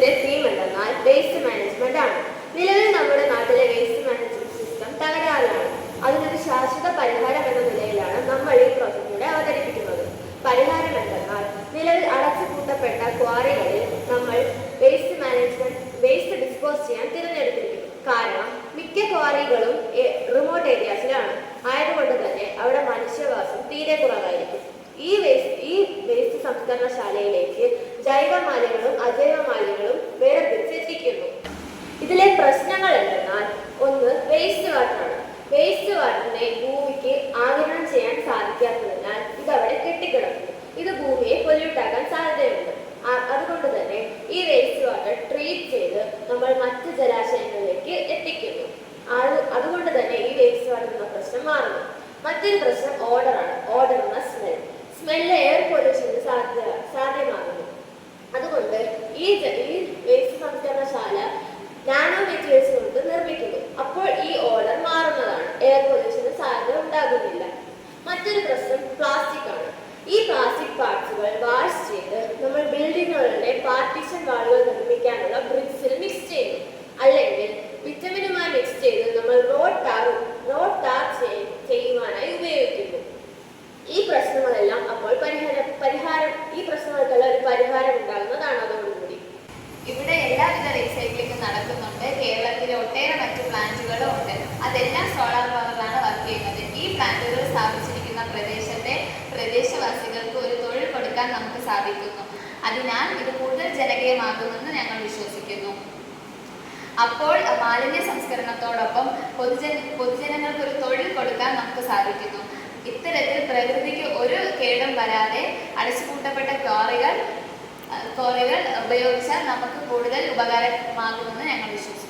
കോഴ്സിന്റെ തീം എന്തെന്നാൽ waste management ആണ്. നിലവിൽ നമ്മുടെ നാട്ടിലെ വേസ്റ്റ് മാനേജ്മെന്റ് സിസ്റ്റം തകരാറിലാണ്. അതിനൊരു ശാശ്വത പരിഹാരം എന്ന നിലയിലാണ് നമ്മൾ ഈ പ്രോജക്റ്റിലൂടെ അവതരിപ്പിക്കുന്നത്. പരിഹാരം എന്തെന്നാൽ നിലവിൽ അടച്ചുപൂട്ടപ്പെട്ട ക്വാറികളിൽ നമ്മൾ വേസ്റ്റ് മാനേജ്മെന്റ് വേസ്റ്റ് ഡിസ്പോസ് ചെയ്യാൻ തിരഞ്ഞെടുത്തിരിക്കുന്നു. കാരണം മിക്ക ക്വാറികളും റിമോട്ട് ഏരിയാസിലാണ് ആയതുകൊണ്ട് തന്നെ അവിടെ മനുഷ്യവാസം തീരെ കുറവായിരിക്കും. ഈ വേസ്റ്റ് ഈ വേസ്റ്റ് സംസ്കരണശാലയിലേക്ക് ജൈവ മാലിന്യങ്ങളും അജൈവ മാലിന്യങ്ങളും വേർതിരിച്ചിരിക്കുന്നു ഇതിലെ പ്രശ്നങ്ങൾ എന്തെന്നാൽ ഒന്ന് വേസ്റ്റ് വാട്ടറാണ് വേസ്റ്റ് വാട്ടറിനെ ഭൂമിക്ക് ആഗിരണം ചെയ്യാൻ സാധിക്കാത്തതിനാൽ ഇത് അവിടെ കെട്ടിക്കിടക്കുന്നു. ഇത് ഭൂമിയെ പൊല്യൂട്ടാക്കാൻ സാധ്യതയുണ്ട്. അതുകൊണ്ട് തന്നെ ഈ വേസ്റ്റ് വാട്ടർ ട്രീറ്റ് ചെയ്ത് നമ്മൾ മറ്റ് ജലാശയങ്ങളിലേക്ക് എത്തിക്കുന്നു. അത് അതുകൊണ്ട് തന്നെ ഈ വേസ്റ്റ് വാട്ടർ എന്ന പ്രശ്നം മാറുന്നു. മറ്റൊരു പ്രശ്നം ഓർഡറാണ് ഓർഡർ എന്ന സ്മെൽ സ്മെല്ല് എയർ പൊല്യൂഷന് സാധ്യത സാധ്യമാകുന്നു അതുകൊണ്ട് ഈ ഈ വേസ്റ്റ് സംസ്കരണശാല നാനോ മെറ്റീരിയൽസ് കൊണ്ട് നിർമ്മിക്കുന്നു. അപ്പോൾ ഈ ഓർഡർ മാറുന്നതാണ്. എയർ പൊല്യൂഷന് സാധ്യത ഉണ്ടാകുന്നില്ല. മറ്റൊരു പ്രശ്നം പ്ലാസ്റ്റിക് ആണ്. ഈ പ്ലാസ്റ്റിക് പാർട്സുകൾ വാഷ് ചെയ്ത് നമ്മൾ ബിൽഡിങ്ങുകളുടെ പാർട്ടീഷൻ ഒട്ടേറെ മറ്റു പ്ലാന്റുകളും ഉണ്ട്. അതെല്ലാം സോളാർ പവറിലാണ് വർക്ക് ചെയ്യുന്നത്. ഈ പ്ലാന്റുകൾ സ്ഥാപിച്ചിരിക്കുന്ന പ്രദേശത്തെ പ്രദേശവാസികൾക്ക് ഒരു തൊഴിൽ കൊടുക്കാൻ നമുക്ക് സാധിക്കുന്നു. അതിനാൽ ഇത് കൂടുതൽ ജനകീയമാകുമെന്ന് ഞങ്ങൾ വിശ്വസിക്കുന്നു. അപ്പോൾ മാലിന്യ സംസ്കരണത്തോടൊപ്പം പൊതുജന പൊതുജനങ്ങൾക്ക് ഒരു തൊഴിൽ കൊടുക്കാൻ നമുക്ക് സാധിക്കുന്നു. ഇത്തരത്തിൽ പ്രകൃതിക്ക് ഒരു കേടും വരാതെ അടച്ചുപൂട്ടപ്പെട്ട ക്വാറികൾ ക്വാറികൾ ഉപയോഗിച്ചാൽ നമുക്ക് കൂടുതൽ ഉപകാരമാകുമെന്ന് ഞങ്ങൾ വിശ്വസിക്കുന്നു.